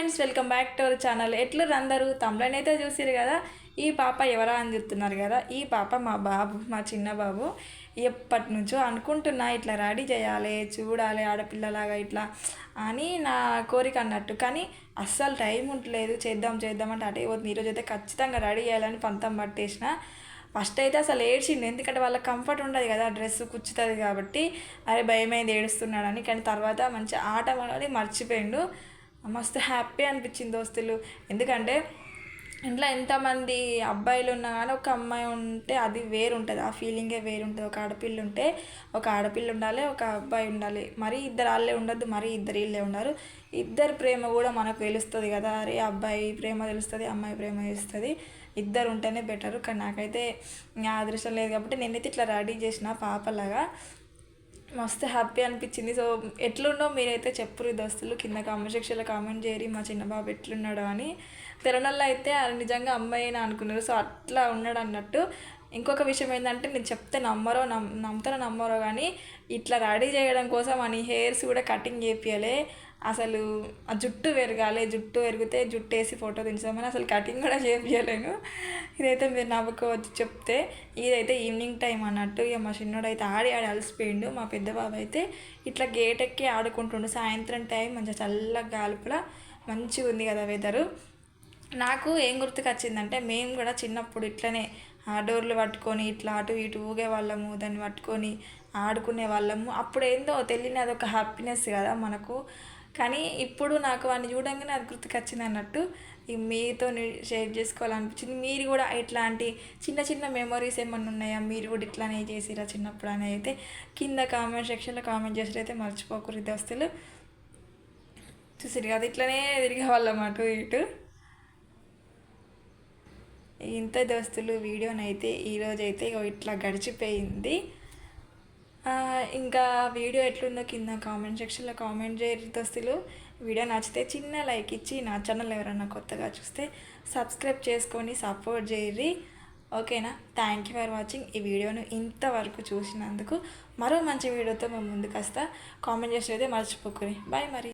Friends welcome back to our channel ఎట్లు అందరూ? అయితే చూసిరు కదా? ఈ పాప ఎవరా అని చెప్తున్నారు కదా? ఈ పాప మా బాబు మా చిన్న బాబు ఎప్పటి నుంచో అనుకుంటున్నా ఇట్లా రెడీ చేయాలి చూడాలి ఆడపిల్లలాగా ఇట్లా అని నా కోరిక అన్నట్టు. కానీ అస్సలు టైం ఉండలేదు. చేద్దాం చేద్దాం అంటే అటే పోతుంది. ఈరోజు అయితే ఖచ్చితంగా రెడీ చేయాలని పంతం పట్టేసిన. ఫస్ట్ అయితే అసలు ఏడ్చింది ఎందుకంటే వాళ్ళకి కంఫర్ట్ ఉండదు కదా డ్రెస్ కుచ్చుతుంది కాబట్టి. అరే భయమైంది ఏడుస్తున్నాడని. కానీ తర్వాత మంచి ఆట అనేది మర్చిపోయిండు. మస్తు హ్యాపీ అనిపించింది దోస్తులు. ఎందుకంటే ఇంట్లో ఎంతమంది అబ్బాయిలు ఉన్నా కానీ ఒక అమ్మాయి ఉంటే అది వేరు ఉంటుంది ఆ ఫీలింగే వేరు ఉంటుంది ఒక ఆడపిల్ల ఉంటే ఒక ఆడపిల్ల ఉండాలి ఒక అబ్బాయి ఉండాలి. మరీ ఇద్దరు వాళ్ళే ఉండద్దు మరీ ఇద్దరు వీళ్ళే ఉండరు. ఇద్దరు ప్రేమ కూడా మనకు తెలుస్తుంది కదా. అరే అబ్బాయి ప్రేమ తెలుస్తుంది అమ్మాయి ప్రేమ తెలుస్తుంది. ఇద్దరు ఉంటేనే బెటర్. కానీ నాకైతే నా అదృష్టం లేదు కాబట్టి నేనైతే ఇట్లా రెడీ చేసిన పాపలాగా. మస్తు హ్యాపీ అనిపించింది. సో ఎట్లున్నో మీరైతే చెప్పురు దోస్తులు కింద కామెంట్ సెక్షన్లో కామెంట్ చేయరు మా చిన్న బాబు ఎట్లున్నాడో అని. తెరణల్లో అయితే నిజంగా అమ్మాయి అనుకున్నారు. సో అట్లా ఉన్నాడు అన్నట్టు. ఇంకొక విషయం ఏంటంటే నేను చెప్తే నమ్మరో నమ్ నమ్ముతారో నమ్మరో కానీ ఇట్లా రెడీ చేయడం కోసం అని హెయిర్స్ కూడా కటింగ్ చేపియలే అసలు ఆ జుట్టు పెరగాలి జుట్టు పెరిగితే జుట్టు వేసి ఫోటో దించామని అసలు కటింగ్ కూడా చేపించలేను ఇదైతే మీరు నవ్వుకోవచ్చు చెప్తే. ఇదైతే ఈవినింగ్ టైం అన్నట్టు ఇక మా చిన్నోడు అయితే ఆడి ఆడి అలసిపోయిండు మా పెద్ద బాబు అయితే ఇట్లా గేట్ ఎక్కి ఆడుకుంటుండు. సాయంత్రం టైం మంచిగా చల్లగా గాలుపుల మంచిగా ఉంది కదా వెదరు నాకు ఏం గుర్తుకొచ్చిందంటే మేము కూడా చిన్నప్పుడు ఇట్లనే డోర్లు పట్టుకొని ఇట్లా అటు ఇటు ఊగే వాళ్ళము దాన్ని పట్టుకొని ఆడుకునే వాళ్ళము. అప్పుడు ఏందో తెలియని అదొక హ్యాపీనెస్ కదా మనకు. కానీ ఇప్పుడు నాకు వాడిని చూడంగానే అది గుర్తుకొచ్చింది అన్నట్టు. మీతో షేర్ చేసుకోవాలనిపించింది. మీరు కూడా ఇట్లాంటి చిన్న చిన్న మెమరీస్ ఏమన్నా ఉన్నాయా? మీరు కూడా ఇట్లానే చేసిరా చిన్నప్పుడు అని అయితే కింద కామెంట్ సెక్షన్లో కామెంట్ చేసినైతే అయితే మర్చిపోకూడదు దోస్తులు. చూసిరు కదా ఇట్లనే తిరిగే వాళ్ళం అటు ఇటు. ఇంత దోస్తులు వీడియోనైతే ఈరోజు అయితే ఇట్లా గడిచిపోయింది. ఇంకా వీడియో ఎట్లుందో కింద కామెంట్ సెక్షన్లో కామెంట్ చేయరు దోస్తులు. వీడియో నచ్చితే చిన్న లైక్ ఇచ్చి నా ఛానల్ ఎవరైనా కొత్తగా చూస్తే సబ్స్క్రైబ్ చేసుకొని సపోర్ట్ చేయరి ఓకేనా? థ్యాంక్ యూ ఫర్ వాచింగ్ ఈ వీడియోను ఇంతవరకు చూసినందుకు మరో మంచి వీడియోతో మేము ముందుకు వస్తా కామెంట్ చేసేది మర్చిపోకుని బాయ్ మరి.